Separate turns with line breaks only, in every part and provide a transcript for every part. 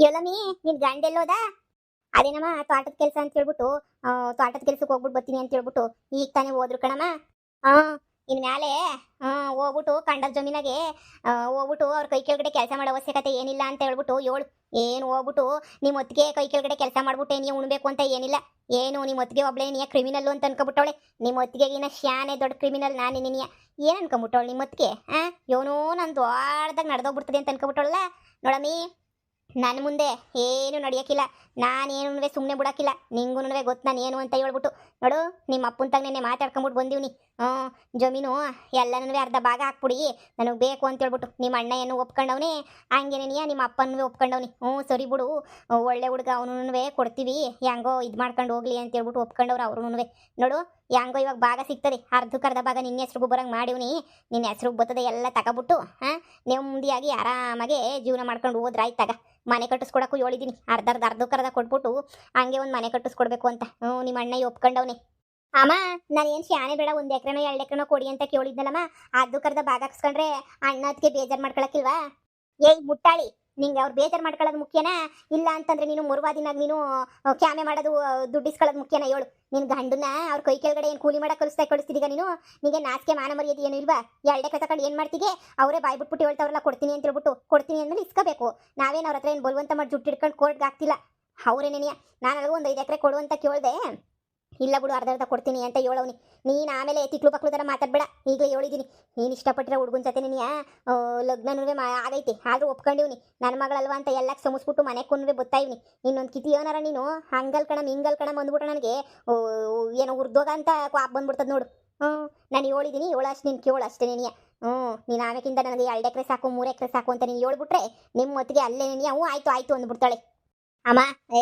ಎಲ್ಲಮಿ ನಿನ್ ಗಂಡ ಎಲ್ಲೋದ? ಅದೇನಮ್ಮ, ತೋಟದ ಕೆಲಸ ಅಂತ ಹೇಳ್ಬಿಟ್ಟು ತೋಟದ ಕೆಲ್ಸಕ್ಕೆ ಹೋಗ್ಬಿಟ್ಟು ಬರ್ತೀನಿ ಅಂತ ಹೇಳ್ಬಿಟ್ಟು ಈಗ ತಾನೇ ಹೋದ್ರು ಕಣಮ್ಮ. ಹಾ ಇನ್ ಮ್ಯಾಲೆ ಹ್ಮ್ ಹೋಗ್ಬಿಟ್ಟು ಕಂಡದ ಜಮೀನಾಗೆ ಹೋಗ್ಬಿಟ್ಟು ಅವ್ರ ಕೈ ಕೆಳಗಡೆ ಕೆಲಸ ಮಾಡೋ ಅವಶ್ಯಕತೆ ಏನಿಲ್ಲ ಅಂತ ಹೇಳ್ಬಿಟ್ಟು ಏಳು, ಏನು ಹೋಗ್ಬಿಟ್ಟು ನಿಮ್ಮ ಒತ್ತಿಗೆ ಕೈ ಕೆಳಗಡೆ ಕೆಲಸ ಮಾಡ್ಬಿಟ್ಟೆ ನೀವು ಉಣ್ಬೇಕು ಅಂತ ಏನಿಲ್ಲ. ಏನು ನಿಮ್ಮ ಒತ್ತಿಗೆ ಒಬ್ಳೆ ನೀ ಕ್ರಿಮಿನಲ್ ಅಂತ ಅನ್ಕೊಬಿಟ್ಟವಳೆ. ನಿಮ್ಮ ಒತ್ತಿಗೆ ಇನ್ನ ಶಾನೆ ದೊಡ್ಡ ಕ್ರಿಮಿನಲ್ ನಾನು ನಿನ್ನ ಏನ್ ಅನ್ಕೊಂಬಿಟ್ಟವಳು ನಿಮ್ಮ ಒತ್ತಿಗೆ ಆ? ಇವನು ನಾನು ದೊಡ್ಡದಾಗ ನಡೆದೋಗ್ಬಿಡ್ತದೆ ಅಂತ ಅನ್ಕೊಬಿಟ್ಟವಳಲ್ಲ. ನೋಡಮ್ಮಿ ನನ್ನ ಮುಂದೆ ಏನು ನಡೆಯೋಕ್ಕಿಲ್ಲ ನಾನೇನು ಸುಮ್ಮನೆ ಬಿಡೋಕ್ಕಿಲ್ಲ ನಿಂಗೂ ಗೊತ್ತು ನಾನು ಏನು ಅಂತ ಹೇಳ್ಬಿಟ್ಟು. ನೋಡು, ನಿಮ್ಮ ಅಪ್ಪನ ತಾಗ ನಿನ್ನೆ ಮಾತಾಡ್ಕೊಂಬಿಟ್ಟು ಬಂದೀವ್ನಿ. ಹ್ಞೂ, ಜಮೀನು ಎಲ್ಲನೂ ಅರ್ಧ ಭಾಗ ಹಾಕ್ಬಿಡಿ. ನನಗೆ ಬೇಕು ಅಂತ ಹೇಳ್ಬಿಟ್ಟು ನಿಮ್ಮ ಅಣ್ಣ ಏನು ಒಪ್ಕೊಂಡವನೇ ಹಂಗೇನೇನಿಯ ನಿಮ್ಮ ಅಪ್ಪನೂ ಒಪ್ಕೊಂಡವ್ನಿ. ಹ್ಞೂ, ಸರಿ ಬಿಡು. ಒಳ್ಳೆ ಹುಡುಗ ಅವನು ಕೊಡ್ತೀವಿ. ಹೆಂಗೋ ಇದು ಮಾಡ್ಕೊಂಡು ಹೋಗ್ಲಿ ಅಂತ ಹೇಳ್ಬಿಟ್ಟು ಒಪ್ಕೊಂಡವ್ರು ಅವ್ರು ನೋಡು, ಹೆಂಗೋ ಇವಾಗ ಭಾಗ ಸಿಗ್ತದೆ. ಅರ್ಧಕ್ಕೆ ಅರ್ಧ ಭಾಗ ನಿನ್ನ ಹೆಸ್ರಿಗೆ ಬರೋಂಗೆ ಮಾಡಿವ್ನಿ. ನಿನ್ನ ಹೆಸ್ರಿಗೆ ಬರ್ತದೆ ಎಲ್ಲ ತಗೊಬಿಟ್ಟು, ಹಾಂ, ನೆಮ್ಮದಿಯಾಗಿ ಆರಾಮಾಗಿ ಜೀವನ ಮಾಡ್ಕೊಂಡು ಹೋದ್ರ ತಗ. ಮನೆ ಕಟ್ಟಿಸ್ಕೊಡಕ್ಕೂ ಹೇಳಿದ್ದೀನಿ ಅರ್ಧ ಅರ್ಧ ಅರ್ಧಕ್ಕೆ ಅರ್ಧ ಕೊಟ್ಬಿಟ್ಟು ಹಂಗೆ ಒಂದು ಮನೆ ಕಟ್ಟಿಸ್ಕೊಡ್ಬೇಕು ಅಂತ. ಹ್ಞೂ, ನಿಮ್ಮ ಅಣ್ಣ ಒಪ್ಕೊಂಡವ್ನೆ. ಅಮ್ಮ, ನಾನು ಏನು ಶಾನೆ ಬೇಡ, ಒಂದು ಎಕರೆನೋ, ಎರಡು ಎಕರೆನೋ ಕೊಡಿ ಅಂತ ಕೇಳಿದ್ನಲ್ಲಮ್ಮ. ಅದು ಕರ್ದ ಭಾಗ ಹಾಕ್ಸ್ಕೊಂಡ್ರೆ ಅಣ್ಣ ಅದಕ್ಕೆ ಬೇಜಾರು ಮಾಡ್ಕೊಳಕ್ಕಿಲ್ವಾ? ಏಯ್, ಮುಟ್ಟಾಳಿ, ನಿಂಗೆ ಅವ್ರು ಬೇಜಾರು ಮಾಡ್ಕೊಳ್ಳೋದು ಮುಖ್ಯನಾ? ಇಲ್ಲ ಅಂತಂದ್ರೆ ನೀನು ಮುರುವಾದಿನಾಗ ನೀನು ಕ್ಯಾಮೆ ಮಾಡೋದು ದುಡ್ಡಿಸ್ಕೊಳ್ಳೋದು ಮುಖ್ಯನ ಹೇಳು. ನಿನ್ನ ಗಂಡನ್ನ ಅವ್ರ ಕೈ ಕೆಳಗಡೆ ಏನು ಕೂಲಿ ಮಾಡಕ್ಕೆ ಕಳಿಸ್ತಾ ಕಳಿಸ್ತಿದೀಗ ನೀನು? ನಿಂಗೆ ನಾಚಿಕೆ ಮಾನ ಮರ್ಯಾದೆ ಏನು ಇಲ್ವಾ? ಎರಡೇ ಕಸಕೊಂಡು ಏನು ಮಾಡ್ತಿಗೆ? ಅವರೇ ಬಾಯ್ ಬಿಟ್ಬಿಟ್ಟು ಹೇಳ್ತಾವ್ರಲ್ಲ, ಕೊಡ್ತೀನಿ ಅಂತ ಹೇಳ್ಬಿಟ್ಟು ಕೊಡ್ತೀನಿ ಅಂದ್ಮೇಲೆ ಇಸ್ಕೋಬೇಕು. ನಾವೇನು ಅವ್ರ ಹತ್ರ ಏನು ಬಲವಂತ ಮಾಡಿ ಜುಟ್ಟು ಹಿಡ್ಕೊಂಡು ಕೋರ್ಟ್ಗೆ ಆಗ್ತಿಲ್ಲ ಅವರೇನೇನಿಯ ನಾನು ಒಂದು ಐದು ಎಕರೆ ಕೊಡು ಅಂತ ಕೇಳಿದೆ. ಇಲ್ಲ ಬಿಡು, ಅರ್ಧ ಅರ್ಧ ಕೊಡ್ತೀನಿ ಅಂತ ಹೇಳೋವ್ನಿ. ನೀನು ಆಮೇಲೆ ತಿಕ್ಲು ಪಕ್ಲು ಥರ ಮಾತಾಡಬೇಡ. ಈಗಲೇ ಹೇಳಿದ್ದೀನಿ ನೀನು ಇಷ್ಟಪಟ್ಟಿರೋ ಹುಡುಗನ ಜೊತೆ ನೀನು ಲಗ್ನನೂ ಮಾ, ಆಗೈತಿ. ಆದರೂ ಒಪ್ಕೊಂಡಿವ್ನಿ. ನನ್ನ ಮಗಳಲ್ವಾ ಅಂತ ಎಲ್ಲಕ್ಕೆ ಸಮಸ್ಬಿಟ್ಟು ಮನೆ ಕುನ್ವೆ ಬತ್ತಾಯಿವ್ನಿ. ಇನ್ನೊಂದು ಕಿತಿ ಏನಾರ ನೀನು? ಹಂಗಲ್ ಕಣಮ್, ಹಿಂಗಲ್ ಕಣಮ್ ಅಂದ್ಬಿಟ್ಟು ನನಗೆ ಏನೋ ಉರ್ದೋಗ ಅಂತ ಕ್ವಾಪ್ ಬಂದ್ಬಿಡ್ತದೆ ನೋಡು. ಹ್ಞೂ, ನಾನು ಹೇಳಿದ್ದೀನಿ ಏಳು ಅಷ್ಟು ನೀನು ಕೇಳು ಅಷ್ಟೇ ನೀನು ಹ್ಞೂ, ನೀನು ಆಮೇಕಿಂದ ನನಗೆ ಎರಡು ಎಕರೆ ಸಾಕು, ಮೂರು ಎಕರೆ ಸಾಕು ಅಂತ ನೀನು ಹೇಳ್ಬಿಟ್ರೆ ನಿಮ್ಮ ಹೊತ್ತಿಗೆ ಅಲ್ಲೇ ನೀನು ಹ್ಞೂ, ಆಯ್ತು ಆಯ್ತು ಅಂದ್ಬಿಡ್ತಾಳೆ. ಅಮ್ಮ, ಏ,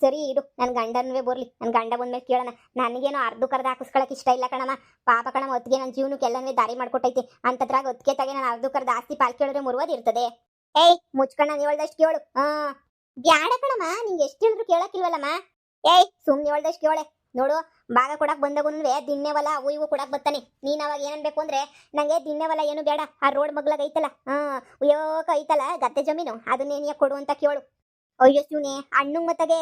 ಸರಿ ಇಡು ನನ್ನ ಗಂಡನವೇ ಬರ್ಲಿ ನನ್ನ ಗಂಡ ಬಂದ್ಮೇಲೆ ಕೇಳೋಣ. ನನಗೇನು ಅರ್ಧ ಕರ್ದ ಹಾಕಿಸ್ಕೊಳಕ್ಕೆ ಇಷ್ಟ ಇಲ್ಲ ಕಣಮ್ಮ. ಪಾಪ ಕಣಮ್ಮ, ಹೊತ್ತಿಗೆ ನನ್ನ ಜೀವನಕ್ಕೆ ಎಲ್ಲನೇ ದಾರಿ ಮಾಡ್ಕೊಟ್ಟೈತಿ. ಅಂತದ್ರಾಗ ಹೊತ್ತಿಗೆ ತಗೆ ನಾನು ಅರ್ಧ ಕರ್ದ ಆಸ್ತಿ ಪಾಲ್ ಕೇಳಿದ್ರೆ ಇರ್ತದೆ. ಏಯ್ ಮುಚ್ಕೊಂಡ ನೀವು ಹೇಳ್ದಷ್ಟು ಕೇಳು. ಹಾ. ಬ್ಯಾಡ ಕಣಮ್ಮ, ನಿಂಗೆ ಎಷ್ಟು ಹೇಳಿದ್ರು ಕೇಳಕ್ಕಿಲ್ವಲ್ಲಮ್ಮ. ಏಯ್ ಸುಮ್ಮನೆ ಹೇಳ್ದಷ್ಟು ಕೇಳೆ ನೋಡು, ಭಾಗ ಕೊಡಕ್ ಬಂದಾಗುನುವೆ ದಿನ್ನೆವಲ್ಲ ಅವು ಇವು ಕೊಡಕ್ ಬರ್ತಾನೆ ನೀನ್ ಅವಾಗ ಏನನ್ಬೇಕು ಅಂದ್ರೆ, ನಂಗೆ ದಿನ್ನೆವಲ್ಲ ಏನು ಬೇಡ. ಆ ರೋಡ್ ಮಗ್ಲಾಗ ಐತಲ್ಲ. ಹಾ ಉಯೋಕ ಐತಲ್ಲ ಗದ್ದೆ ಜಮೀನು. ಅದನ್ನೇನಿಯ ಕೊಡು ಅಂತ ಕೇಳು. ಅಯ್ಯೋ ಸುನೆ ಹಣ್ಣು ಮತ್ತಗೆ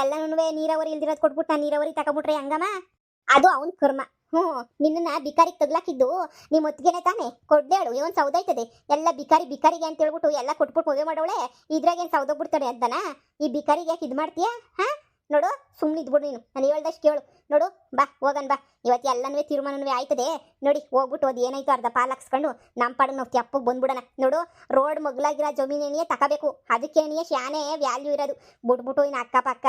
ಎಲ್ಲನೂ ನೀರಾವರಿ ಇಲ್ದಿರೋದು ಕೊಟ್ಬಿಟ್ಟು ನಾನು ನೀರಾವರಿ ತಗೊಬಿಟ್ರೆ ಹಂಗಮ್ಮ? ಅದು ಅವನ ಕರ್ಮ. ಹ್ಞೂ, ನಿನ್ನನ್ನ ಬಿಕಾರಿಗೆ ತಗ್ಲಾಕಿದ್ದು ನಿಮ್ಮ ಒತ್ತಿಗೆನೆ ತಾನೆ. ಕೊಡ್ಬೇಡು ಇವನ್ ಸೌದೈತದೆ ಎಲ್ಲ ಬಿಕಾರಿ ಬಿಕಾರಿಗೆ ಅಂತ ಹೇಳ್ಬಿಟ್ಟು ಎಲ್ಲ ಕೊಟ್ಬಿಟ್ಟು ಮದುವೆ ಮಾಡೋಳೆ, ಇದ್ರಾಗ ಏನು ಸೌದೋಗ್ಬಿಡ್ತಾಳೆ ಅಂತನ? ಈ ಬಿಕಾರಿಗೆ ಯಾಕೆ ಇದು ಮಾಡ್ತೀಯಾ? ಹಾ? ನೋಡು ಸುಮ್ಮನೆ ಇದ್ಬಿಡು ನೀನು. ನಾನು ಹೇಳ್ದಷ್ಟು ಕೇಳು. ನೋಡು, ಬಾ, ಹೋಗನ್ ಬಾ. ಇವತ್ತು ಎಲ್ಲನೂ ತೀರ್ಮಾನವೇ ಆಯ್ತದೆ. ನೋಡಿ, ಹೋಗ್ಬಿಟ್ಟು ಅದು ಏನಾಯ್ತು? ಅರ್ಧ ಪಾಲ್ ಹಾಕ್ಸ್ಕೊಂಡು ನಮ್ಮ ಪಾಡು ನಾವು ತೆಪ್ಪಗೆ ಬಂದ್ಬಿಡೋಣ. ನೋಡು, ರೋಡ್ ಮಗ್ಲಾಗಿರೋ ಜಮೀನೇನಿಯೇ ತಗೋಬೇಕು. ಅದಕ್ಕೇನಿಯೇ ಶಾನೆ ವ್ಯಾಲ್ಯೂ ಇರೋದು. ಬಿಟ್ಬಿಟ್ಟು ಇನ್ನು ಅಕ್ಕಪಕ್ಕ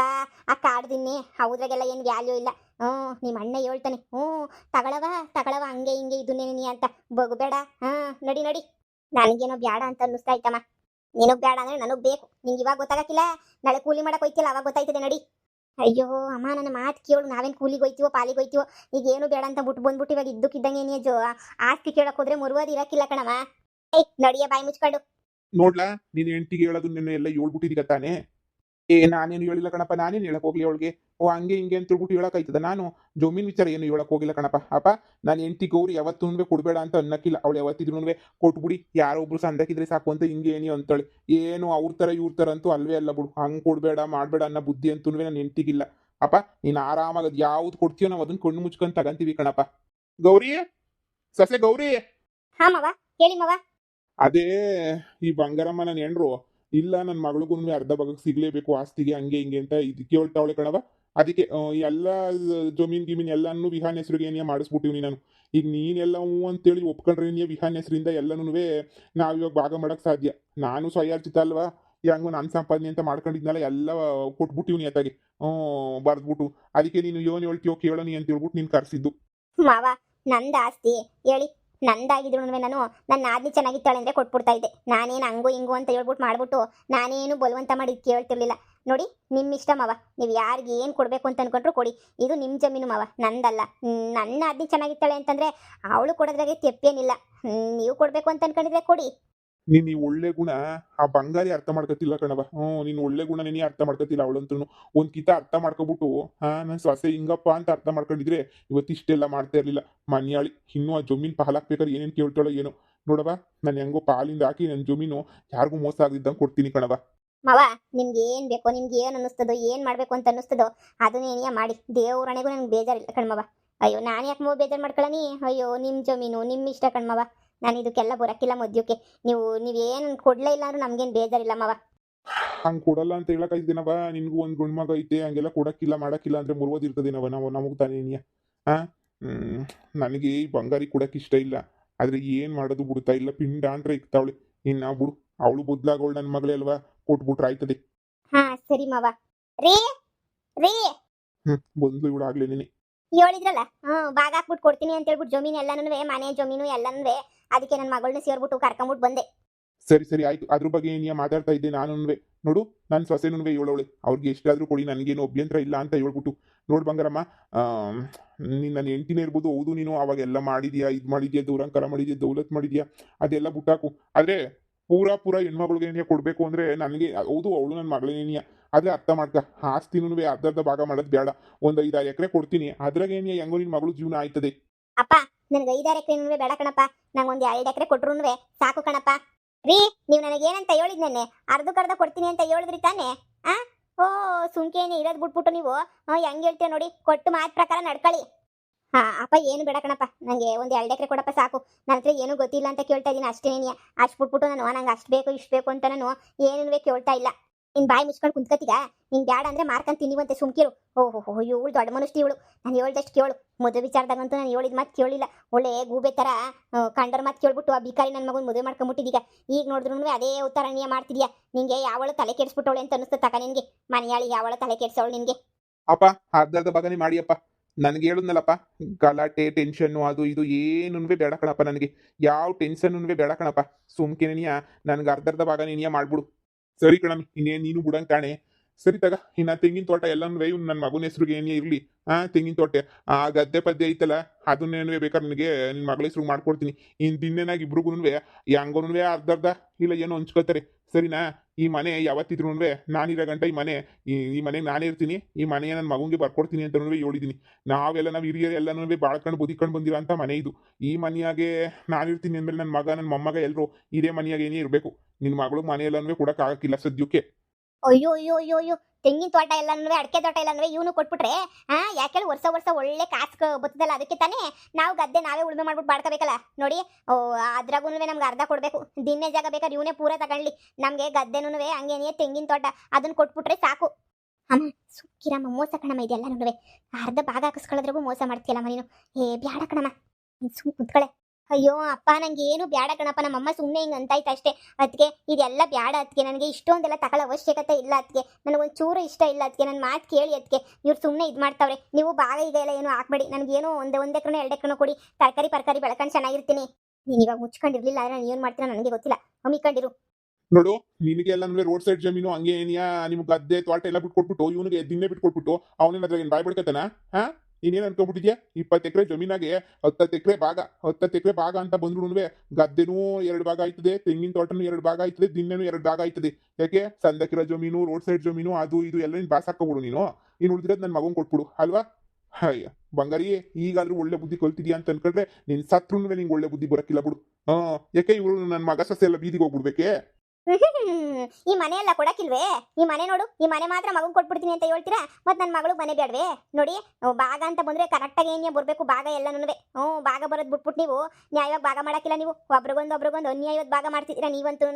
ಆ ಕಾಡ್ದಿನ್ನಿ ಹೌದ್ರಾಗೆಲ್ಲ ಏನು ವ್ಯಾಲ್ಯೂ ಇಲ್ಲ. ಹ್ಞೂ ನಿಮ್ಮ ಅಣ್ಣ ಹೇಳ್ತಾನೆ. ಹ್ಞೂ, ತಗೊಳವ ತಗೊಳವ, ಹಂಗೆ ಹಿಂಗೆ ಇದನ್ನೇನಿ ಅಂತ. ಬಗ್ಬೇಡ ಹಾಂ ನಡಿ ನಡಿ. ನನಗೇನೋ ಬೇಡ ಅಂತ ಅನ್ನಿಸ್ತಾ ಇತ್ತಮ್ಮ. ನಿನಗೆ ಬೇಡ ಅಂದ್ರೆ ನನಗೆ ಬೇಕು. ನಿಂಗೆ ಇವಾಗ ಗೊತ್ತಾಗಕ್ಕಿಲ್ಲ. ನಾಳೆ ಕೂಲಿ ಮಾಡಕ್ ಹೋಯ್ತಿಲ್ಲ ಅವಾಗ ಗೊತ್ತಾಯ್ತದೆ, ನಡಿ. ಅಯ್ಯೋ, ಅಮ್ಮ, ನನ್ನ ಮಾತು ಕೇಳು, ನಾವೇನು ಕೂಲಿಗೆ ಹೋಯ್ತೀವೋ, ಪಾಲಿಗೆ ಹೋಯ್ತೀವೋ ಈಗ ಏನು ಬೇಡ ಅಂತ ಬಿಟ್ಟು ಬಂದ್ಬಿಟ್ಟು ಇವಾಗ ಇದ್ದಕ್ಕಿದ್ದಂಗೆ ಜೋ, ಆಸ್ತಿ ಕೇಳಕ್ ಹೋದ್ರೆ ಮುರುವಾದ ಇರಕ್ಕಿಲ್ಲ ಏಯ್, ನಡಿಯ, ಬಾಯಿ ಮುಚ್ಕೊಂಡು.
ನೋಡ್ಲಾ, ನೀನ್ ಹೆಂಡತಿಗೆ ಹೇಳೋದು ನಿನ್ನೆ ಎಲ್ಲ ಹೇಳ್ಬಿಟ್ಟಿದೀಗ ತಾನೇ? ಏ ನಾನೇನು ಹೇಳಿಲ್ಲ ಕಣಪ್ಪ ನಾನೇನು ಹೇಳಕ್ ಹೋಗ್ಲಿ ಅವಳಿಗೆ? ಓ ಹಂಗೆ ಹಿಂಗೆ ಅಂತ ತಿಳ್ಬಿಟ್ಟು ಹೇಳಕ್ ಆಯ್ತದ? ನಾನು ಜಮೀನ್ ವಿಚಾರ ಏನು ಹೇಳಕ್ ಹೋಗಿಲ್ಲ ಕಣಪ್ಪ. ಅಪ್ಪ ನಾನು ಎಂಟಿ ಗೌರಿ ಯಾವತ್ತೂ ಕೊಡಬೇಡ ಅಂತ ಅನ್ನಕ್ಕಿಲ್ಲ. ಅವಳು ಯಾವತ್ತಿದ್ರು ಕೊಟ್ಬಿಡಿ. ಯಾರೊಬ್ರು ಸಂದಕ್ಕಿದ್ರೆ ಸಾಕು ಅಂತ ಹಿಂಗೆ ಏನಿ ಅಂತಾಳೆ. ಏನು ಅವ್ರ ತರ ಇವ್ರ ತರ ಅಂತೂ ಅಲ್ವೇ ಅಲ್ಲ ಬಿಡು. ಹಂಗೆ ಕೊಡ್ಬೇಡ ಮಾಡಬೇಡ ಅನ್ನೋ ಬುದ್ಧಿ ಅಂತೂ ನಾನು ಎಂಟಿಗಿಲ್ಲ ಅಪ್ಪ ನೀನು ಆರಾಮಾಗಿ ಅದು ಯಾವ್ದು ಕೊಡ್ತೀಯೋ ನಾವು ಅದನ್ನ ಕಣ್ಣು ಮುಚ್ಕೊಂಡು ತಗಂತೀವಿ ಕಣಪ್ಪ. ಗೌರಿ? ಸಸೆ ಗೌರಿ?
ಹಾ ಮವ ಹೇಳಿ ಮವ.
ಅದೇ ಈ ಬಂಗಾರಮ್ಮ ನನ್ನ ಹೆಂಡ್ರು. ಇಲ್ಲ ನನ್ನ ಮಗಳಿಗೂ ಅರ್ಧ ಭಾಗಕ್ಕೆ ಸಿಗ್ಲೇಬೇಕು, ಆಸ್ತಿಗೆ ಹಂಗೆ ಹಿಂಗೆ ಅಂತ ಇದು ಕೇಳ್ತಾವಳೆ ಕಣವ ಅದಕ್ಕೆ ಎಲ್ಲ ಜಮೀನ್ ಗಿಮೀನ್ ಎಲ್ಲಾನು ವಿಹಾನ್ ಹೆಸರಿಗೆ ಏನೇ ಮಾಡಿಸ್ಬಿಟ್ಟಿವ್ನಿ ನಾನು. ಈಗ ನೀನೆಲ್ಲ ಹ್ಞೂ ಅಂತೇಳಿ ಒಪ್ಕೊಂಡ್ರೆ ನೀ ವಿಹಾನ್ ಹೆಸರಿಂದ ಎಲ್ಲನೂ ನಾವು ಇವಾಗ ಭಾಗ ಮಾಡಕ್ ಸಾಧ್ಯ. ನಾನು ಸ್ವಯಾರ್ಜಿತ ಅಲ್ವಾ? ಹೆಂಗೋ ನನ್ನ ಸಂಪಾದನೆ ಅಂತ ಮಾಡ್ಕೊಂಡಿದ್ನಲ್ಲ, ಎಲ್ಲ ಕೊಟ್ಬಿಟ್ಟಿವ್ನಿ ಅತ್ತಾಗೆ. ಹ್ಞೂ ಬರ್ದ್ಬಿಟ್ಟು ಅದಕ್ಕೆ ನೀನು ಏನು ಹೇಳ್ತೀಯೋ ಕೇಳೋನಿ ಅಂತ ಹೇಳ್ಬಿಟ್ಟು ನೀನು ಕರ್ಸಿದ್ದು.
ಮಾವಾ, ನಂದು ಆಸ್ತಿ. ಹೇಳಿ ನಂದಾಗಿದ್ರು ನಾನು. ನನ್ನ ನಾದ್ನಿ ಚೆನ್ನಾಗಿತ್ತಾಳೆ ಅಂದ್ರೆ ಕೊಟ್ಬಿಡ್ತಾ ಇದ್ದೆ. ನಾನೇನು ಹಂಗು ಹಿಂಗು ಅಂತ ಹೇಳ್ಬಿಟ್ಟು ಮಾಡ್ಬಿಟ್ಟು ನಾನೇನು ಬಲವಂತ ಮಾಡಿ ಕೇಳ್ತಿರ್ಲಿಲ್ಲ. ನೋಡಿ ನಿಮ್ಮ ಇಷ್ಟ ಮಾವ. ನೀವು ಯಾರಿಗೆ ಏನು ಕೊಡಬೇಕು ಅಂತ ಅನ್ಕೊಂಡ್ರು ಕೊಡಿ. ಇದು ನಿಮ್ಮ ಜಮೀನು ಮಾವ. ನಂದಲ್ಲ. ನನ್ನ ಆದ್ನಿ ಚೆನ್ನಾಗಿತ್ತಾಳೆ ಅಂತಂದ್ರೆ ಅವಳು ಕೊಡೋದ್ರಾಗೆ ತೆಪ್ಪೇನಿಲ್ಲ. ನೀವು ಕೊಡಬೇಕು ಅಂತ ಅನ್ಕೊಂಡಿದ್ರೆ ಕೊಡಿ.
ನೀನ್ ಈ ಒಳ್ಳೆ ಗುಣ ಆ ಬಂಗಾರಿ ಅರ್ಥ ಮಾಡ್ಕೊತಿಲ್ಲ ಕಣವ ಹ್ಮ್ ನೀನ್ ಒಳ್ಳೆ ಗುಣ ನೀನೇ ಅರ್ಥ ಮಾಡ್ಕೊತಿಲ್ಲ ಅವಳಂತೂ ಒಂದ್ ಕಿತ ಅರ್ಥ ಮಾಡ್ಕೊಬಿಟ್ಟು, ಹಾ ನನ್ನ ಸೊಸೆ ಹಿಂಗಪ್ಪ ಅಂತ ಅರ್ಥ ಮಾಡ್ಕೊಂಡಿದ್ರೆ ಇವತ್ತು ಇಷ್ಟೆಲ್ಲ ಮಾಡ್ತಾ ಇರ್ಲಿಲ್ಲ. ಮನ್ಯಾಳಿ, ಇನ್ನೂ ಆ ಜಮೀನ್ ಪಾಲಾಕ್ಬೇಕಾದ್ರೆ ಏನೇನ್ ಕೇಳ್ತಾಳೋ ಏನೋ. ನೋಡವ ನಾನು ಹೆಂಗೋ ಪಾಲಿಂದ ಹಾಕಿ ನನ್ನ ಜಮೀನು ಯಾರಿಗೂ ಮೋಸ ಆಗದಿದ್ದಂಗೆ ಕೊಡ್ತೀನಿ ಕಣವ
ಮಾವ, ನಿಮ್ಗೆ ಏನ್ ಬೇಕೋ, ನಿಮ್ಗೆ ಏನ್ ಅನ್ನಿಸ್ತದೋ, ಏನ್ ಮಾಡ್ಬೇಕು ಅಂತ ಅನ್ನಿಸ್ತದೋ ಅದನ್ನೇನಿಯ ಮಾಡಿ. ದೇವ್ರಣೆಗೂ ನನ್ಗೆ ಬೇಜಾರಿಲ್ಲ ಕಣ್ಮವ ಅಯ್ಯೋ, ನಾನು ಯಾಕೆ ಮೋ ಬೇಜಾರು ಮಾಡ್ಕೊಳ್ಳಿ ಅಯ್ಯೋ ನಿಮ್ಮ ಜಮೀನು ನಿಮ್ಮ ಇಷ್ಟ ಕಣ್ಮವ ನಾನು ಇದಕ್ಕೆಲ್ಲ ಬರಕ್ಕಿಲ್ಲ ಮದ್ಯಕ್ಕೆ ನೀವು ನೀವೇನು ಕೊಡ್ಲೇ ಇಲ್ಲ ಅಂದ್ರೆ ನಮ್ಗೇನು ಬೇಜಾರಿಲ್ಲ ಮಾವ.
ಹಂಗ್ ಕೊಡಲ್ಲ ಅಂತ ಹೇಳಕ್ಕಾಯ್ತೇನವ ನಿನ್ಗೂ ಒಂದ್ ಗುಣ ಮಗ ಐತೆ ಹಂಗೆಲ್ಲ ಕೊಡಕ್ಕಿಲ್ಲ ಮಾಡಕ್ಕಿಲ್ಲ ಅಂದ್ರೆ ಮುರ್ವದಿರ್ತದಿನವ ನಾವು ನಮಗ್ ತಾನೇನಿಯ ಹ ಆ? ನನಗೆ ಈ ಬಂಗಾರಿ ಕೊಡಕ್ ಇಷ್ಟ ಇಲ್ಲ. ಆದ್ರೆ ಏನ್ ಮಾಡೋದು ಬಿಡ್ತಾ ಇಲ್ಲ ಪಿಂಡ ಅಂದ್ರೆ ಇಕ್ತಾವಳೆ ಇನ್ನ ಬಿಡು ಅವಳು ಬದ್ಲಾಗೋಳ್ ನನ್ನ ಮಗಳೇ ಅಲ್ವಾ? ಕೊಟ್ಬಿಟ್ರೆ ಆಯ್ತದೆ.
ಹಾ ಸರಿ ಮಾವ. ರೀ ರೀ.
ಹ್ಮ್ ಬಂದ್ಲು ಇವಳು ಆಗ್ಲೇ ನೀನೆ
ಹೇಳಿದ್ರಲ್ಲ ಹ್ಮ್ ಭಾಗ ಹಾಕ್ಬಿಟ್ಟು ಕೊಡ್ತೀನಿ ಅಂತ ಹೇಳ್ಬಿಟ್ಟು ಜಮೀನು ಎಲ್ಲನೂ ಮನೆ ಜಮೀನು ಎಲ್ಲನೂ ಅದಕ್ಕೆ ನನ್ನ ಮಗಳನ್ನ ಸೇರ್ಬಿಟ್ಟು ಕರ್ಕೊಂಬಿಟ್ಟು ಬಂದೆ.
ಸರಿ ಸರಿ, ಆಯ್ತು. ಅದ್ರ ಬಗ್ಗೆ ನೀ ಮಾತಾಡ್ತಾ ಇದ್ದೆ ನಾನು ನೋಡು ನನ್ನ ಸೊಸೆನುವೆ ಹೇಳೋಳೆ ಅವ್ರಿಗೆ ಎಷ್ಟಾದ್ರೂ ಕೊಡಿ, ನನಗೇನು ಅಭ್ಯಂತರ ಇಲ್ಲ ಅಂತ ಹೇಳ್ಬಿಟ್ಟು. ನೋಡ್ ಬಂಗಾರಮ್ಮ ನೀನು ನನ್ನ ಹೆಂಡತಿನೇ ಇರ್ಬೋದು, ಹೌದು ನೀನು ಅವಾಗ ಎಲ್ಲ ಮಾಡಿದ್ಯಾ, ಇದು ಮಾಡಿದ್ಯಾ, ದೂರಂಕರ ಮಾಡಿದ್ಯಾ, ದೌಲತ್ ಮಾಡಿದ್ಯಾ, ಅದೆಲ್ಲ ಬುಟ್ಟಾಕು. ಆದ್ರೆ ಪೂರಾ ಪೂರಾ ಹೆಣ್ಮಗಳಿಗೆ ಏನಿಯ ಕೊಡಬೇಕು ಅಂದ್ರೆ ನನಗೆ, ಹೌದು, ಅವಳು ನನ್ನ ಮಗಳೇನಿಯ ಆದ್ರೆ ಅರ್ಥ ಮಾಡ್ಕ, ಆಸ್ತಿನೂ ಅರ್ಧ ಅರ್ಧ ಭಾಗ ಮಾಡೋದು ಬೇಡ. ಒಂದು ಐದಾರು ಎಕರೆ ಕೊಡ್ತೀನಿ. ಅದ್ರಾಗ ಏನೇ ಹೆಂಗೋ ಮಗಳು ಜೀವನ ಆಯ್ತದೆ.
ಅಪ್ಪ, ನನಗೆ ಐದಾರು ಎಕರೆ ಬೇಡ ಕಣಪ್ಪ. ನಂಗೆ ಒಂದು ಎರಡು ಎಕರೆ ಕೊಟ್ರು ಸಾಕು ಕಣಪ್ಪ. ರೀ, ನೀವು ನನಗೆ ಏನಂತ ಹೇಳಿದ್ ನೆನ್ನೆ? ಅರ್ಧಕ್ಕರ್ಧ ಕೊಡ್ತೀನಿ ಅಂತ ಹೇಳಿದ್ರಿ ತಾನೆ? ಆ? ಓ, ಸುಮ್ಕೇನೆ ಇರೋದು ಬಿಟ್ಬಿಟ್ಟು ನೀವು ಹೆಂಗೆ ಹೇಳ್ತೀಯ ನೋಡಿ, ಕೊಟ್ಟು ಮಾತ್ ಪ್ರಕಾರ ನಡ್ಕೊಳ್ಳಿ ಹಾ, ಅಪ್ಪ, ಏನು ಬೇಡ ಕಣಪ್ಪ. ನಂಗೆ ಒಂದು ಎರಡು ಎಕರೆ ಕೊಡಪ್ಪ ಸಾಕು. ನನ್ನ ಹತ್ರ ಏನೂ ಗೊತ್ತಿಲ್ಲ ಅಂತ ಕೇಳ್ತಾ ಇದ್ದೀನಿ ಅಷ್ಟೇನೇ ಅಷ್ಟು ಬಿಟ್ಬಿಟ್ಟು ನಾನು, ನಂಗೆ ಅಷ್ಟು ಬೇಕು, ಇಷ್ಟು ಬೇಕು ಅಂತ ನಾನು ಏನೇ ಕೇಳ್ತಾ ಇಲ್ಲ. ನಿನ್ ಬಾಯಿ ಮುಚ್ಕೊಂಡು ಕುಂತ್ಕತಿಗ ನಿನ್ ಬ್ಯಾಡ ಅಂದ್ರೆ ಮಾರ್ಕೊಂಡ್ ತಿನ್ನಿವಂತೆ ಸುಮ್ಕಿರು ಓಹೋ ಹೋ ಇವಳು ದೊಡ್ಡ ಮನುಷ್ಯ ಇವಳು. ನಾನು ಹೇಳ್ದಷ್ಟು ಕೇಳು. ಮದುವೆ ವಿಚಾರದಾಗಂತೂ ನಾನು ಹೇಳಿದ ಮಾತು ಕೇಳಿಲ್ಲ. ಒಳ್ಳೆ ಗೂಬೆ ಥರ ಕಂಡರ್ ಮಾತು ಕೇಳ್ಬಿಟ್ಟು ಆ ಬಿಕಾರಿ ನನ್ನ ಮಗನ ಮದುವೆ ಮಾಡ್ಕೊಂಬಿಟ್ಟಿದೀಗ. ಈಗ ನೋಡಿದ್ರು ಅದೇ ಉತ್ತರಣೀಯ ಮಾಡ್ತಿದ್ಯಾ. ನಿಂಗೆ ಯಾವಳು ತಲೆ ಕೆಡಿಸ್ಬಿಟ್ಟವಳೆ ಅಂತ ಅನಿಸ್ತು ತಕ ನಿನ್ಗೆ? ಮನೆಯಾಳಿ ಯಾವಳ ತಲೆ ಕೆಡ್ಸವಳು ನಿನ್ಗೆ?
ಅಪ್ಪ, ಅರ್ಧರ್ಧ ಅರ್ಧ ಭಾಗನೇ ಮಾಡಿಯಪ್ಪ ನನಗೆ ಹೇಳುದ್ನಲ್ಲಪ್ಪ, ಗಲಾಟೆ ಟೆನ್ಷನ್ ಅದು ಇದು ಏನುನ್ವೆ ಬೇಡ ಕಣಪ್ಪ ನನಗೆ. ಯಾವ ಟೆನ್ಷನ್ ಬೇಡ ಕಣಪ್ಪ. ಸುಮ್ಕೆನೆನಿಯ, ನನಗೆ ಅರ್ಧರ್ಧ ಅರ್ಧ ಭಾಗ ನೀನ್ಯ ಮಾಡ್ಬಿಡು. ಸರಿ ಕಣ ನೀನು ಬಿಡಂಗ್ ಕಾಣೆ. ಸರಿ ತಗ ಇನ್ನ ತೆಂಗಿನ ತೋಟ ಎಲ್ಲನೂ ಇವ್ನು ನನ್ನ ಮಗನ ಹೆಸ್ರಿಗೆ ಏನೇ ಇರಲಿ. ಆ, ತೆಂಗಿನ ತೋಟ. ಆ ಗದ್ದೆ ಪದ್ಯ ಐತಲ್ಲ ಅದನ್ನೇನು ಬೇಕಾದ್ರೆ ನನಗೆ ನಿನ್ನ ಮಗಳ ಹೆಸ್ರು ಮಾಡ್ಕೊಡ್ತೀನಿ. ಇನ್ನು ದಿನೇನಾಗಿ ಇಬ್ರಿಗೂ ಹೆಂಗೋನು ಅರ್ಧರ್ಧ ಅರ್ಧ ಇಲ್ಲ ಏನೋ ಹಂಚ್ಕೋತಾರೆ. ಸರಿನಾ? ಈ ಮನೆ ಯಾವತ್ತಿದ್ರು ನಾನಿರೋ ಗಂಟ ಈ ಮನೆ, ಈ ಮನೆಗೆ ನಾನೇ ಇರ್ತೀನಿ, ಈ ಮನೆಯ ನನ್ನ ಮಗನಿಗೆ ಬರ್ಕೊಡ್ತೀನಿ ಅಂತ ಹೇಳಿದ್ದೀನಿ ನಾವೆಲ್ಲ ನಾವು ಹಿರಿಯರು ಎಲ್ಲನೂ ಬಾಳ್ಕೊಂಡು ಬುದಿಕೊಂಡು ಬಂದಿರೋಂಥ ಮನೆ ಇದು. ಈ ಮನೆಯಾಗೆ ನಾನಿರ್ತೀನಿ ಅಂದಮೇಲೆ ನನ್ನ ಮಗ ನನ್ನ ಮೊಮ್ಮಗ ಎಲ್ಲರೂ ಇದೇ ಮನೆಯಾಗ ಏನೇ ಇರಬೇಕು. ನಿನ್ನ ಮಗಳು ಮನೆ ಎಲ್ಲನೂ ಕೊಡೋಕ್ಕಾಗಕ್ಕಿಲ್ಲ ಸದ್ಯಕ್ಕೆ.
ಅಯ್ಯೋ ಅಯ್ಯೋ ಅಯ್ಯೋ ಅಯ್ಯೋ. ತೆಂಗಿನ ತೋಟ ಎಲ್ಲನೂ ಅಡಿಕೆ ತೋಟ ಎಲ್ಲನೂ ಇವನು ಕೊಟ್ಬಿಟ್ರೆ ಹಾ ಯಾಕೆ ವರ್ಷ ವರ್ಷ ಒಳ್ಳೆ ಕಾಸು ಬರ್ತದಲ್ಲ ಅದಕ್ಕೆ ತಾನೇ ನಾವು ಗದ್ದೆ ನಾವೇ ಉಳುಮೆ ಮಾಡ್ಬಿಟ್ಟು ಬಾಡ್ಕೋಬೇಕಲ್ಲ? ನೋಡಿ, ಓ ಅದ್ರಾಗೂ ನಮ್ಗೆ ಅರ್ಧ ಕೊಡಬೇಕು. ದಿನೇ ಜಾಗ ಬೇಕಾದ್ರೆ ಇವನೇ ಪೂರ ತಗೊಳ್ಳಿ. ನಮಗೆ ಗದ್ದೆನೂ ಹಂಗೇನೇ ತೆಂಗಿನ ತೋಟ? ಅದನ್ನ ಕೊಟ್ಬಿಟ್ರೆ ಸಾಕು. ಅಮ್ಮ ಸುಕ್ಕಿರಮ್ಮ ಮೋಸ ಕಣಮ್ಮ, ಇದೆಲ್ಲ ಅರ್ಧ ಭಾಗ ಹಾಕಿಸ್ಕೊಳ್ಳೋದ್ರಾಗೂ ಮೋಸ ಮಾಡ್ತೀಯಲ್ಲಮ್ಮ ನೀನು. ಏ, ಬ್ಯಾಡ ಕಣಮ್ಮ. ಸುಮ್ಮ ಸುಮ್ ಕುಂತ್ಕಳೆ. ಅಯ್ಯೋ, ಅಪ್ಪ, ನಂಗೆ ಏನು ಬ್ಯಾಡ ಕಣಪ್ಪ. ನಮ್ಮಮ್ಮ ಸುಮ್ಮನೆ ಹಿಂಗೆ ಅಂತಾಯ್ತು ಅಷ್ಟೇ. ಅದಕ್ಕೆ ಇದೆಲ್ಲ ಬ್ಯಾಡ ಅದಕ್ಕೆ ನನಗೆ ಇಷ್ಟೊಂದೆಲ್ಲ ತಗೊಳ್ಳೋ ಅವಶ್ಯಕತೆ ಇಲ್ಲ ಅದಕ್ಕೆ ನನಗೊಂದು ಚೂರು ಇಷ್ಟ ಇಲ್ಲ ಅದಕ್ಕೆ ನನ್ನ ಮಾತು ಕೇಳಿ ಅದಕ್ಕೆ ಇವ್ರು ಸುಮ್ಮನೆ ಇದು ಮಾಡ್ತಾವ್ರೆ. ನೀವು ಭಾಗ ಈಗ ಎಲ್ಲ ಏನು ಹಾಕ್ಬೇಡಿ. ನನಗೇನು ಒಂದು ಒಂದು ಎಕರೆ ಎರಡು ಕೊಡಿ. ತರಕಾರಿ, ಪರ್ಕಾರಿ ಬೆಳ್ಕೊಂಡು ಚೆನ್ನಾಗಿರ್ತೀನಿ. ನೀನು ಇವಾಗ ಮುಚ್ಕೊಂಡಿರ್ಲಿಲ್ಲ, ಆದರೆ ನಾನು ಏನು ಮಾಡ್ತೀನಿ ನನಗೆ ಗೊತ್ತಿಲ್ಲ. ಹಮ್ಮಿಕೊಂಡಿರು
ನೋಡು, ನಿನಗೆ ಎಲ್ಲ ರೋಡ್ ಸೈಡ್ ಜಮೀನು, ಹಂಗೆ ಏನಿಯಾ, ನಿಮ್ಗೆ ಗದ್ದೆ, ತೋಟ ಎಲ್ಲ ಬಿಟ್ಕೊಟ್ಬಿಟ್ಟು, ಇವನಿಗೆ ದಿನೇ ಬಿಟ್ಕೊಟ್ಬಿಟ್ಟು, ಅವನೇನ ಅದ್ರಾಗ ಏನು ಬಾಯ್ ಬಿಡ್ಕತಾನ? ಹಾ? ನೀನೇನು ಅನ್ಕೊಂಡ್ಬಿಟ್ಟಿದ್ಯಾ ಇಪ್ಪತ್ತು ಎಕರೆ ಜಮೀನಾಗೆ ಹತ್ತತ್ತು ಎಕರೆ ಭಾಗ, ಹತ್ತತ್ತು ಎಕರೆ ಭಾಗ ಅಂತ ಬಂದ್ರು ಗದ್ದೆನೂ ಎರಡು ಭಾಗ ಆಯ್ತದೆ, ತೆಂಗಿನ ತೋಟನೂ ಎರಡು ಭಾಗ ಆಯ್ತದೆ ದಿನ್ನೆನೂ ಎರಡು ಭಾಗ ಆಯ್ತದೆ. ಯಾಕೆ? ಸಂದಕಿರೋ ಜಮೀನು ರೋಡ್ ಸೈಡ್ ಜಮೀನು, ಅದು ಇದು ಎಲ್ಲ ನೀನು ಬಾಸ್ ನೀನು. ನೀನು ಉಳಿದಿರೋದು ನನ್ನ ಮಗನ್ ಕೊಟ್ಬಿಡು, ಅಲ್ವಾ? ಹಾಯ್ ಬಂಗಾರಿ ಈಗಾದ್ರೂ ಒಳ್ಳೆ ಬುದ್ಧಿ ಕಲ್ತಿದ್ಯಾ ಅಂತ ಅನ್ಕೊಂಡ್ರೆ ನಿನ್ ಸತ್ರು ನಿಂಗೆ ಒಳ್ಳೆ ಬುದ್ಧಿ ಬರಕ್ಕಿಲ್ಲ ಬಿಡು. ಹಾ, ಯಾಕೆ ಇವರು ನನ್ನ ಮಗ ಸಸ್ಯ ಎಲ್ಲ ಬೀದಿಗೆ ಹೋಗ್ಬಿಡ್ಬೇಕೆ.
ಈ ಮನೆ ಎಲ್ಲ ಕೊಡಕ್ಕಿಲ್ವೇ? ಈ ಮನೆ ನೋಡು, ಈ ಮನೆ ಮಾತ್ರ ಮಗು ಕೊಟ್ಬಿಡ್ತೀನಿ ಅಂತ ಹೇಳ್ತೀರಾ? ಮತ್ ನನ್ನ ಮಗಳು ಮನೆ ಬೇಡವೇ? ನೋಡಿ ಭಾಗ ಅಂತ ಬಂದ್ರೆ ಕರೆಕ್ಟಾಗಿ ಏನೇ ಬರ್ಬೇಕು? ಭಾಗ ಎಲ್ಲನೂ ಹ್ಞೂ ಭಾಗ ಬರೋದ್ ಬಿಟ್ಬಿಟ್ಟು ನೀವು. ನ್ಯಾಯವಾಗಿ ಭಾಗ ಮಾಡಕ್ಕಿಲ್ಲ ನೀವು. ಒಬ್ರಿಗೊಂದು ಒಬ್ರಿಗೊಂದು ಅನ್ಯಾಯವಾಗಿ ಭಾಗ ಮಾಡ್ತಿದ್ದೀರಾ ನೀವಂತೂ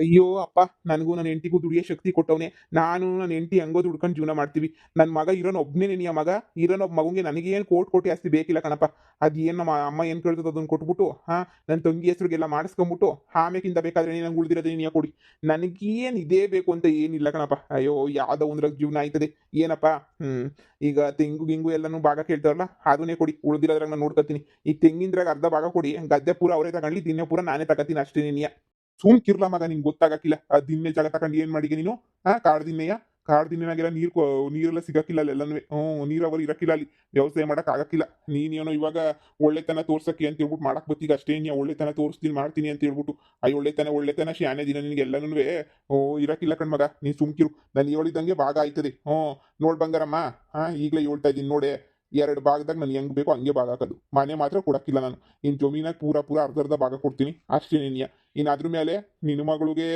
ಅಯ್ಯೋ, ಅಪ್ಪ, ನನಗೂ ನನ್ನ ಹೆಂಡತಿಗೂ ದುಡಿಯೋ ಶಕ್ತಿ ಕೊಟ್ಟವನೇ. ನಾನು ನನ್ನ ಹೆಂಡತಿ ಹಂಗೋ ದುಡ್ಕೊಂಡು ಜೀವನ ಮಾಡ್ತೀವಿ. ನನ್ನ ಮಗ ಇರೋನ್ ಒಬ್ಬನೇ ನಿನ್ನ ಮಗ. ಇರೋನ್ ಒಬ್ಬ ಮಗುಗೆ ನನಗೇನು ಕೋಟ್ ಕೋಟಿ ಆಸ್ತಿ ಬೇಕಿಲ್ಲ ಕಣಪ್ಪ. ಅದು ಏನು ನಮ್ಮ ಅಮ್ಮ ಏನು ಕೇಳ್ತದೆ ಅದನ್ನು ಕೊಟ್ಬಿಟ್ಟು, ಹಾಂ ನನ್ನ ತಂಗಿ ಹೆಸ್ರಿಗೆಲ್ಲ ಮಾಡಿಸ್ಕೊಂಬಿಟ್ಟು ಆಮೇಕಿಂದ ಬೇಕಾದ್ರೆ ನಂಗೆ ಉಳಿದಿರೋದು ನೀನು ಕೊಡಿ. ನನಗೇನು ಇದೇ ಬೇಕು ಅಂತ ಏನಿಲ್ಲ ಕಣಪ್ಪ. ಅಯ್ಯೋ, ಯಾವುದೋ ಒಂದ್ರಾಗ ಜೀವನ ಆಯ್ತದೆ. ಏನಪ್ಪ ಹ್ಞೂ ಈಗ ತೆಂಗು ಗಿಂಗು ಎಲ್ಲನೂ ಭಾಗ ಕೇಳ್ತಾರಲ್ಲ, ಅದನ್ನೇ ಕೊಡಿ. ಉಳಿದಿರೋದ್ರಾಗ ನಾನು ನೋಡ್ಕೊತೀನಿ ಈ ತೆಂಗಿನದ್ರಾಗ ಅರ್ಧ ಭಾಗ ಕೊಡಿ. ಗದ್ದೆ ಪೂರ ಅವರೇ ತಗೊಂಡು ದಿನ ಪೂರ ನಾನೇ ತಗೋತೀನಿ ಅಷ್ಟೇ ನೀನಿಯ ಸುಮ್ ಕಿರ್ಲ ಮಗ ನಿಂಗೆ ಗೊತ್ತಾಗಕ್ಕಿಲ್ಲ ಆ ದಿನ್ನೆ ಜಾಗ ತಗೊಂಡು ಏನ್ ಮಾಡಿಗೆ ನೀನು? ಹಾ ಕಾಡ್ ದಿನ್ನೆಯ ಕಾಡ್ ದಿನ್ನೆನಾಗೆಲ್ಲ ನೀರ್ ನೀರೆಲ್ಲ ಸಿಗಕ್ಕಿಲ್ಲ ಅಲ್ಲಿ ಎಲ್ಲನೂ ಹ್ಞೂ, ನೀರಾವರಿ ಇರಕ್ಕಿಲ್ಲ ಅಲ್ಲಿ. ವ್ಯವಸಾಯ ಮಾಡಕ್ ಆಗಕ್ಕಿಲ್ಲ ನೀನೇನೋ ಇವಾಗ ಒಳ್ಳೆತನ ತೋರ್ಸಕ್ಕೆ ಅಂತ ಹೇಳ್ಬಿಟ್ಟು ಮಾಡಕ್ ಬತ್ತೀಗ ಅಷ್ಟೇ ನೀ ಒಳ್ಳೆತನ ತೋರಿಸ್ತೀನಿ ಮಾಡ್ತೀನಿ ಅಂತ ಹೇಳ್ಬಿಟ್ಟು. ಆ ಒಳ್ಳೆತನ ಒಳ್ಳೆತನ ಶಾನೆ ದಿನ ನಿನಗೆ ಎಲ್ಲನೂ ಓ ಇರಕ್ಕಿಲ್ಲ ಕಣ್ಮಗ ನೀ ಸುಮ್ಕಿರು ನಾನು ಹೇಳಿದಂಗೆ ಭಾಗ ಆಯ್ತದೆ. ಹ್ಞೂ, ನೋಡ್ ಬಂಗಾರಮ್ಮ. ಹಾ, ಈಗಲೇ ಹೇಳ್ತಾ ಇದ್ದೀನಿ, ನೋಡೆ. ಎರಡು ಭಾಗದಾಗ ನಾನು ಹೆಂಗ್ ಬೇಕೋ ಹಂಗೆ ಭಾಗ ಹಾಕೋದು. ಮನೆ ಮಾತ್ರ ಕೊಡಕ್ಕಿಲ್ಲ ನಾನು. ಇನ್ ಜಮೀನಾಗ ಪೂರ ಪೂರ ಅರ್ಧ ಅರ್ಧ ಭಾಗ ಕೊಡ್ತೀನಿ. ಅಷ್ಟೇ ನಿನ್ಯ ಇನ್ನು ಅದ್ರ ಮೇಲೆ ನಿನ್ನ ಮಗಳಿಗೆ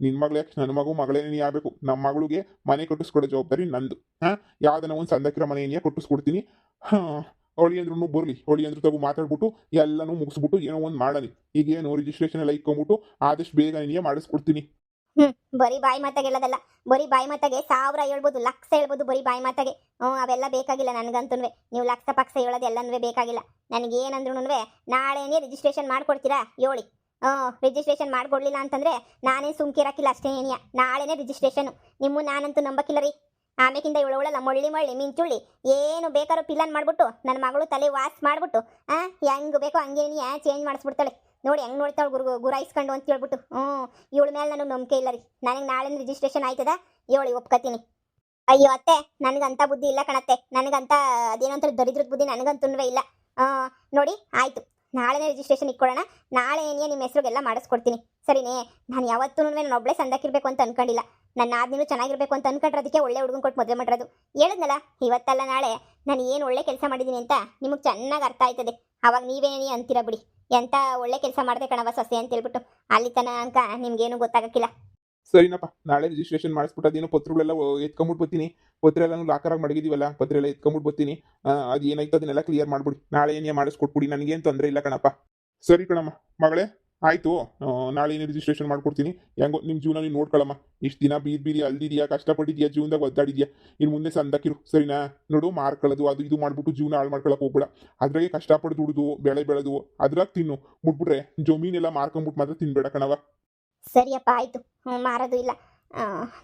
ನಿನ್ ಮಗಳೇ ನನ್ನ ಮಗು ಮಗಳೇ ನೀ ಆಗಬೇಕು. ನಮ್ಮ ಮಗಳಿಗೆ ಮನೆ ಕಟ್ಟಿಸ್ಕೊಡೋ ಜವಾಬ್ದಾರಿ ನಂದು. ಹಾಂ? ಯಾವ್ದನ ಒಂದು ಸಂದಕ್ರ ಮನೆ ಏನಿಯ ಕಟ್ಟಿಸ್ಕೊಡ್ತೀನಿ. ಹಾಂ ಅವಳಿ ಅಂದ್ರೂ ಬರ್ಲಿ. ಹೊಳಿ ಅಂದ್ರೂ ತಗೋ ಮಾತಾಡ್ಬಿಟ್ಟು ಎಲ್ಲನೂ ಮುಗಿಸ್ಬಿಟ್ಟು ಏನೋ ಒಂದು ಮಾಡಲಿ ಈಗೇನು ರಿಜಿಸ್ಟ್ರೇಷನ್ ಎಲ್ಲ ಇಕ್ಕೊಂಬಿಟ್ಟು ಆದಷ್ಟು ಬೇಗ ನೀನೇ ಮಾಡಿಸ್ಕೊಡ್ತೀನಿ.
ಬರೀ ಬಾಯಿ ಮಾತಾಗ ಹೇಳೋದಲ್ಲ ಬರೀ ಬಾಯಿ ಮಾತಾಗೆ ಸಾವಿರ ಹೇಳ್ಬೋದು, ಲಕ್ಷ ಹೇಳ್ಬೋದು ಬರೀ ಬಾಯಿ ಮಾತಾಗೆ. ಹ್ಞೂ ಅವೆಲ್ಲ ಬೇಕಾಗಿಲ್ಲ ನನಗಂತೂ ನೀವು ಲಕ್ಷ ಪಕ್ಷ ಹೇಳೋದು ಎಲ್ಲನೂ ಬೇಕಾಗಿಲ್ಲ. ನನಗೇನಂದ್ರೂ ನಾಳೆನೇ ರಿಜಿಸ್ಟ್ರೇಷನ್ ಮಾಡ್ಕೊಡ್ತೀರಾ? ಹೇಳಿ. ಹ್ಞೂ ರಿಜಿಸ್ಟ್ರೇಷನ್ ಮಾಡ್ಕೊಡ್ಲಿಲ್ಲ ಅಂತಂದ್ರೆ ನಾನೇ ಸುಮ್ಕಿರಕ್ಕಿಲ್ಲ ಅಷ್ಟೇ ಏನಿಯ. ನಾಳೆನೇ ರಿಜಿಸ್ಟ್ರೇಷನ್ ನಿಮ್ಮ ನಾನಂತೂ ನಂಬಕ್ಕಿಲ್ಲ ರೀ. ಆಮೇಕಿಂದ ಇವಳವಳಲ್ಲ ಮೊಳ್ಳಿ ಮೊಳ್ಳಿ ಮಿಂಚುಳ್ಳಿ, ಏನು ಬೇಕಾದ್ರೂ ಪಿಲ್ಲನ್ ಮಾಡಿಬಿಟ್ಟು ನನ್ನ ಮಗಳು ತಲೆ ವಾಸ್ ಮಾಡ್ಬಿಟ್ಟು, ಆ, ಹೆಂಗೆ ಬೇಕೋ ಹಂಗೇನಿಯ ಚೇಂಜ್ ಮಾಡಿಸ್ಬಿಡ್ತಾಳೆ. ನೋಡಿ ಹೆಂಗ್ ನೋಡ್ತಾಳೆ ಗುರು ಗುರಾಯಿಸ್ಕೊಂಡು ಅಂತ ಹೇಳ್ಬಿಟ್ಟು. ಹ್ಞೂ, ಇವಳ ಮೇಲೆ ನನಗೆ ನಂಬಿಕೆ ಇಲ್ಲ ರೀ. ನನಗೆ ನಾಳೆ ರಿಜಿಸ್ಟ್ರೇಷನ್ ಆಯ್ತದ, ಇವಳಿಗೆ ಒಪ್ಕೋತೀನಿ. ಅಯ್ಯೋ ಅತ್ತೆ, ನನಗಂತ ಬುದ್ಧಿ ಇಲ್ಲ ಕಣತ್ತೆ. ನನಗಂತ ಅದೇನಂತ ದರಿದ್ರದ ಬುದ್ಧಿ ನನಗಂತೂ ಇಲ್ಲ. ನೋಡಿ, ಆಯ್ತು. ನಾಳೆನೇ ರಿಜಿಸ್ಟ್ರೇಷನ್ ಇಟ್ಕೊಳ್ಳೋಣ ನಾಳೆ ಏನೇ ನಿಮ್ಮ ಹೆಸರುಗೆಲ್ಲ ಮಾಡಿಸ್ಕೊಡ್ತೀನಿ. ಸರಿನೇ, ನಾನು ಯಾವತ್ತೂ ನಾನು ಒಬ್ಬಳೇ ಸಂದಕ್ಕಿರ್ಬೇಕು ಅಂತ ಅನ್ಕೊಂಡಿಲ್ಲ. ನನ್ನ ಆದ್ನೂ ಚೆನ್ನಾಗಿರ್ಬೇಕು ಅಂತ ಅನ್ಕೊಂಡ್ರದಕ್ಕೆ ಒಳ್ಳೆ ಹುಡುಗನ್ ಕೊಟ್ಟು ಮದುವೆ ಮಾಡಿರೋದು. ಹೇಳಿದ್ನಲ್ಲ, ಇವತ್ತಲ್ಲ ನಾಳೆ ನಾನು ಏನು ಒಳ್ಳೆ ಕೆಲಸ ಮಾಡಿದ್ದೀನಿ ಅಂತ ನಿಮಗೆ ಚೆನ್ನಾಗಿ ಅರ್ಥ ಆಯ್ತದೆ. ಅವಾಗ ನೀವೇನೇ ಅಂತೀರ ಬಿಡಿ. ಎಂತ ಒಳ್ಳೆ ಕೆಲಸ ಮಾಡಿದೆ ಕಣವ ಸೊಸೆ ಅಂತ ಹೇಳ್ಬಿಟ್ಟು ಅಲ್ಲಿ ತನ ಅಂಕ ನಿಮ್ಗೇನು ಗೊತ್ತಾಗಕ್ಕಿಲ್ಲ.
ಸರಿನಪ್ಪ, ನಾಳೆ ರಿಜಿಸ್ಟ್ರೇಷನ್ ಮಾಡಿಸ್ಬಿಟ್ಟು ಅದೇನೋ ಪತ್ರಗಳೆಲ್ಲ ಎತ್ಕೊಂಡ್ಬಿಟ್ಟು ಬರ್ತೀನಿ. ಪತ್ರ ಲಾಕರ್ ಆಗಿ ಮಡಗಿದೀವಲ್ಲ, ಪತ್ರ ಎಲ್ಲ ಎತ್ಕೊಂಡ್ಬಿಟ್ಟು ಬರ್ತೀನಿ. ಅದು ಏನಾಯ್ತು ಅದನ್ನೆಲ್ಲ ಕ್ಲಿಯರ್ ಮಾಡ್ಬಿಡಿ. ನಾಳೆ ಏನೇ ಮಾಡಿಸ್ಕೊಟ್ಬಿಡಿ, ನನಗೇನು ತೊಂದರೆ ಇಲ್ಲ ಕಣಪ್ಪ. ಸರಿ ಕಣಮ್ಮ, ಮಗಳೇ. ಆಯ್ತು ಆ, ನಾಳೆ ಏನೇ ರಿಜಿಸ್ಟ್ರೇಷನ್ ಮಾಡ್ಕೊಡ್ತೀನಿ. ಹೆಂಗೋ ನಿಮ್ಮ ಜೀವನ ನೋಡ್ಕೊಳಮ್ಮ. ಇಷ್ಟು ದಿನ ಬೀರ್ ಬೀದಿ ಅಲ್ದಿದ್ಯಾ ಕಷ್ಟಪಟ್ಟಿದ್ಯಾ ಜೀವನದಾಗ ಒದ್ದಾಡಿದ್ಯಾ? ಇನ್ನು ಮುಂದೆ ಸಂದಕ್ಕಿರು ಸರಿನಾ? ನೋಡು ಮಾರ್ಕೊಳ್ಳೋದು ಅದು ಇದು ಮಾಡ್ಬಿಟ್ಟು ಜೀವನ ಹಾಳು ಮಾಡ್ಕೊಳಕ್ಕೆ ಹೋಗ್ಬೇಡ. ಅದ್ರಾಗೆ ಕಷ್ಟಪಟ್ಟು ದುಡಿದು ಬೆಳೆ ಬೆಳೆದು ಅದ್ರಾಗ ತಿನ್ನು. ಮುಟ್ಬಿಟ್ರೆ ಜಮೀನೆಲ್ಲ ಮಾರ್ಕೊಂಬಿಟ್ಟು ಮಾತ್ರ ತಿನ್ಬೇಡ ಕಣವ
ಸರಿಯಪ್ಪ ಆಯಿತು. ಮಾರೋದು ಇಲ್ಲ.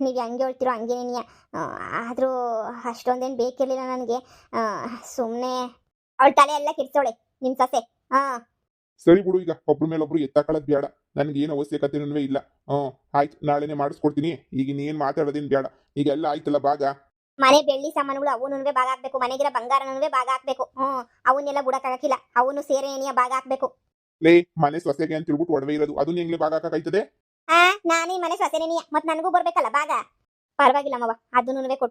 ನೀವು ಹಂಗೆ ಹೇಳ್ತಿರೋ ಹಂಗೇನಿಯ ಆದರೂ ಅಷ್ಟೊಂದೇನು ಬೇಕಿರಲಿಲ್ಲ ನನಗೆ. ಸುಮ್ಮನೆ ಅವಳ ತಲೆ ಎಲ್ಲ ಕಿರ್ಸೋಳೆ ನಿಮ್ಮ ಸಸೆ. ಹಾಂ
ಸರಿ ಬಿಡು ಈಗ ಒಬ್ರ ಮೇಲೆ ಒಬ್ರು ಎತ್ತಾಕೊಳ್ಳೋದು ಬೇಡ. ನನಗೆ ಏನು ಅವಶ್ಯಕತೆನೂ ಇಲ್ಲ. ಹ್ಞೂ ಆಯ್ತು ನಾಳೆನೇ ಮಾಡಿಸ್ಕೊಡ್ತೀನಿ. ಈಗ ನೀನು ಮಾತಾಡೋದೇನು ಬೇಡ. ಈಗ ಎಲ್ಲ ಆಯ್ತಲ್ಲ ಭಾಗ?
ಮನೆ ಬೆಳ್ಳಿ ಸಾಮಾನುಗಳು ಅವನು ಭಾಗ ಹಾಕ್ಬೇಕು. ಮನೆಗಿರೋ ಬಂಗಾರನೂ ಭಾಗ ಹಾಕ್ಬೇಕು. ಹ್ಞೂ ಅವನ್ನೆಲ್ಲ ಬಿಡಕ್ಕಾಗಿಲ್ಲ ಅವನು ಸೇರೆ ಏನಿಯ ಭಾಗ ಹಾಕ್ಬೇಕು.
ಲೇ ಮನೆ ಸೊಸೆಗೆ ಅಂತ ತಿಳ್ಬಿಟ್ಟು ಒಡವೆ ಇರೋದು. ಅದನ್ನ ಹೆಂಗ್ಲೇ ಭಾಗ ಹಾಕಾಯ್ತದೆ
ಆ ನಾನೇ ಮನೆ ಸೊಸೆನೇನಿಯ ಮತ್ತೆ ನನಗೂ ಬರ್ಬೇಕಲ್ಲ ಭಾಗ? ಪರವಾಗಿಲ್ಲ ಮವ ಅದನ್ನೂ ಕೊಟ್ಟು.